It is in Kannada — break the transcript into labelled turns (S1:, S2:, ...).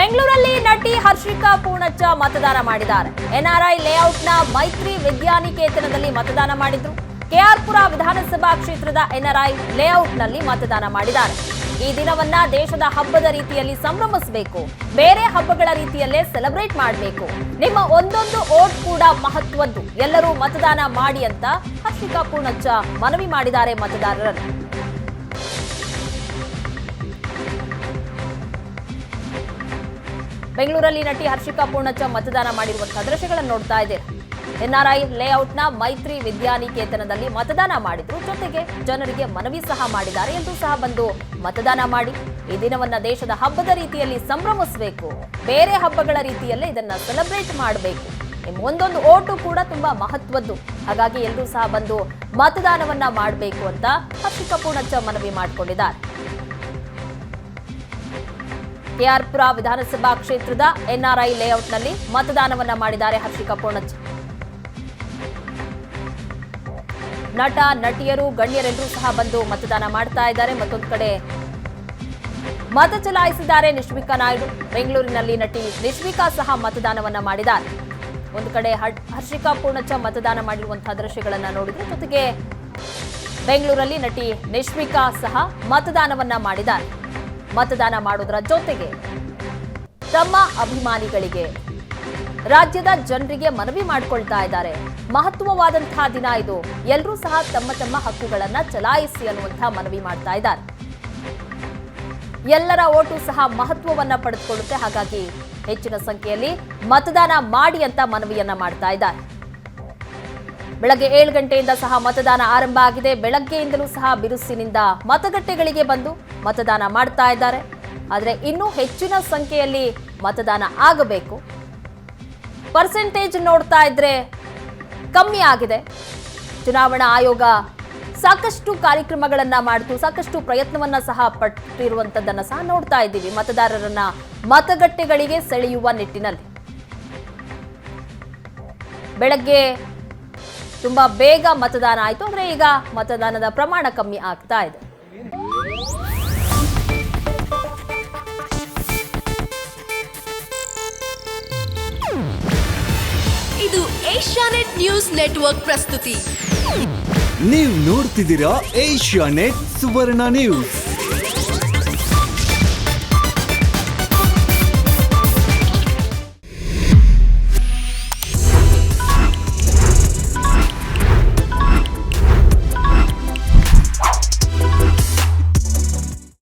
S1: ಬೆಂಗಳೂರಲ್ಲಿ ನಟಿ ಹರ್ಷಿಕಾ ಪೂರ್ಣಚ್ಚ ಮತದಾನ ಮಾಡಿದ್ದಾರೆ. ಎನ್ಆರ್ಐ ಲೇಔಟ್ನ ಮೈತ್ರಿ ವಿದ್ಯಾನಿಕೇತನದಲ್ಲಿ ಮತದಾನ ಮಾಡಿದ್ರು. ಕೆಆರ್ಪುರ ವಿಧಾನಸಭಾ ಕ್ಷೇತ್ರದ ಎನ್ಆರ್ಐ ಲೇಔಟ್ನಲ್ಲಿ ಮತದಾನ ಮಾಡಿದ್ದಾರೆ. ಈ ದಿನವನ್ನ ದೇಶದ ಹಬ್ಬದ ರೀತಿಯಲ್ಲಿ ಸಂಭ್ರಮಿಸಬೇಕು. ಬೇರೆ ಹಬ್ಬಗಳ ರೀತಿಯಲ್ಲೇ ಸೆಲೆಬ್ರೇಟ್ ಮಾಡಬೇಕು. ನಿಮ್ಮ ಒಂದೊಂದು ಓಟ್ ಕೂಡ ಮಹತ್ವದ್ದು. ಎಲ್ಲರೂ ಮತದಾನ ಮಾಡಿ ಅಂತ ಹರ್ಷಿಕಾ ಪೂರ್ಣಚ್ಚ ಮನವಿ ಮಾಡಿದ್ದಾರೆ ಮತದಾರರನ್ನು ಬೆಂಗಳೂರಲ್ಲಿ ನಟಿ ಹರ್ಷಿಕಾ ಪೂರ್ಣಚ್ಚ ಮತದಾನ ಮಾಡಿರುವಂತಹ ದೃಶ್ಯಗಳನ್ನು ನೋಡ್ತಾ ಇದ್ದೀರಾ. ಎನ್ಆರ್ಐ ಲೇಔಟ್ನ ಮೈತ್ರಿ ವಿದ್ಯಾನಿಕೇತನದಲ್ಲಿ ಮತದಾನ ಮಾಡಿದ್ರು. ಜೊತೆಗೆ ಜನರಿಗೆ ಮನವಿ ಸಹ ಮಾಡಿದ್ದಾರೆ ಎಂದು ಸಹ ಬಂದು ಮತದಾನ ಮಾಡಿ. ಈ ದಿನವನ್ನ ದೇಶದ ಹಬ್ಬದ ರೀತಿಯಲ್ಲಿ ಸಂಭ್ರಮಿಸಬೇಕು. ಬೇರೆ ಹಬ್ಬಗಳ ರೀತಿಯಲ್ಲೇ ಇದನ್ನ ಸೆಲೆಬ್ರೇಟ್ ಮಾಡಬೇಕು. ನಿಮ್ಮ ಒಂದೊಂದು ಓಟು ಕೂಡ ತುಂಬಾ ಮಹತ್ವದ್ದು. ಹಾಗಾಗಿ ಎಲ್ಲರೂ ಸಹ ಬಂದು ಮತದಾನವನ್ನ ಮಾಡಬೇಕು ಅಂತ ಹರ್ಷಿಕಾ ಪೂರ್ಣಚ್ಚ ಮನವಿ ಮಾಡಿಕೊಂಡಿದ್ದಾರೆ. ಕೆಆರ್ಪುರ ವಿಧಾನಸಭಾ ಕ್ಷೇತ್ರದ ಎನ್ಆರ್ಐ ಲೇಔಟ್ನಲ್ಲಿ ಮತದಾನವನ್ನ ಮಾಡಿದ್ದಾರೆ ಹರ್ಷಿಕಾ ಪೂರ್ಣಚ್ ನಟ, ನಟಿಯರು, ಗಣ್ಯರೆಲ್ಲರೂ ಸಹ ಬಂದು ಮತದಾನ ಮಾಡ್ತಾ ಇದ್ದಾರೆ. ಮತ್ತೊಂದು ಕಡೆ ಮತ ಚಲಾಯಿಸಿದ್ದಾರೆ ನಿಶ್ವಿಕಾ ನಾಯ್ಡು. ಬೆಂಗಳೂರಿನಲ್ಲಿ ನಟಿ ನಿಶ್ವಿಕಾ ಸಹ ಮತದಾನವನ್ನ ಮಾಡಿದ್ದಾರೆ. ಒಂದು ಕಡೆ ಹರ್- ಹರ್ಷಿಕಾ ಪೂರ್ಣಚ ಮತದಾನ ಮಾಡಿರುವಂತಹ ದೃಶ್ಯಗಳನ್ನ ನೋಡಿದ್ರು ಜೊತೆಗೆ ಬೆಂಗಳೂರಲ್ಲಿ ನಟಿ ನಿಶ್ವಿಕಾ ಸಹ ಮತದಾನವನ್ನ ಮಾಡಿದ್ದಾರೆ. ಮತದಾನ ಮಾಡೋದರ ಜೊತೆಗೆ ತಮ್ಮ ಅಭಿಮಾನಿಗಳಿಗೆ ರಾಜ್ಯದ ಜನರಿಗೆ ಮನವಿ ಮಾಡಿಕೊಳ್ತಾ ಇದ್ದಾರೆ. ಮಹತ್ವವಾದಂತಹ ದಿನ ಇದು. ಎಲ್ಲರೂ ಸಹ ತಮ್ಮ ತಮ್ಮ ಹಕ್ಕುಗಳನ್ನ ಚಲಾಯಿಸಿ ಅನ್ನುವಂತಹ ಮನವಿ ಮಾಡ್ತಾ ಇದ್ದಾರೆ. ಎಲ್ಲರ ಓಟು ಸಹ ಮಹತ್ವವನ್ನ ಪಡೆದುಕೊಳ್ಳುತ್ತೆ. ಹಾಗಾಗಿ ಹೆಚ್ಚಿನ ಸಂಖ್ಯೆಯಲ್ಲಿ ಮತದಾನ ಮಾಡಿ ಅಂತ ಮನವಿಯನ್ನ ಮಾಡ್ತಾ ಇದ್ದಾರೆ. ಬೆಳಗ್ಗೆ ಏಳು ಗಂಟೆಯಿಂದ ಸಹ ಮತದಾನ ಆರಂಭ ಆಗಿದೆ. ಬೆಳಗ್ಗೆಯಿಂದಲೂ ಸಹ ಬಿರುಸಿನಿಂದ ಮತಗಟ್ಟೆಗಳಿಗೆ ಬಂದು ಮತದಾನ ಮಾಡ್ತಾ ಇದ್ದಾರೆ. ಆದರೆ ಇನ್ನೂ ಹೆಚ್ಚಿನ ಸಂಖ್ಯೆಯಲ್ಲಿ ಮತದಾನ ಆಗಬೇಕು. ಪರ್ಸೆಂಟೇಜ್ ನೋಡ್ತಾ ಇದ್ರೆ ಕಮ್ಮಿ ಆಗಿದೆ. ಚುನಾವಣಾ ಆಯೋಗ ಸಾಕಷ್ಟು ಕಾರ್ಯಕ್ರಮಗಳನ್ನ ಮಾಡಿತು, ಸಾಕಷ್ಟು ಪ್ರಯತ್ನವನ್ನ ಸಹ ಪಟ್ಟಿರುವಂತದ್ದನ್ನ ಸಹ ನೋಡ್ತಾ ಇದ್ದೀವಿ. ಮತದಾರರನ್ನ ಮತಗಟ್ಟೆಗಳಿಗೆ ಸೆಳೆಯುವ ನಿಟ್ಟಿನಲ್ಲಿ. ಬೆಳಗ್ಗೆ ತುಂಬಾ ಬೇಗ ಮತದಾನ ಆಯಿತು ಅಂದ್ರೆ ಈಗ ಮತದಾನದ ಪ್ರಮಾಣ ಕಮ್ಮಿ ಆಗ್ತಾ ಇದೆ.
S2: ಇದು ಏಷ್ಯಾನೆಟ್ ನ್ಯೂಸ್ ನೆಟ್ವರ್ಕ್ ಪ್ರಸ್ತುತಿ.
S3: ನೀವು ನೋಡ್ತಿದ್ದೀರಾ ಏಷ್ಯಾ ನೆಟ್ ಸುವರ್ಣ ನ್ಯೂಸ್.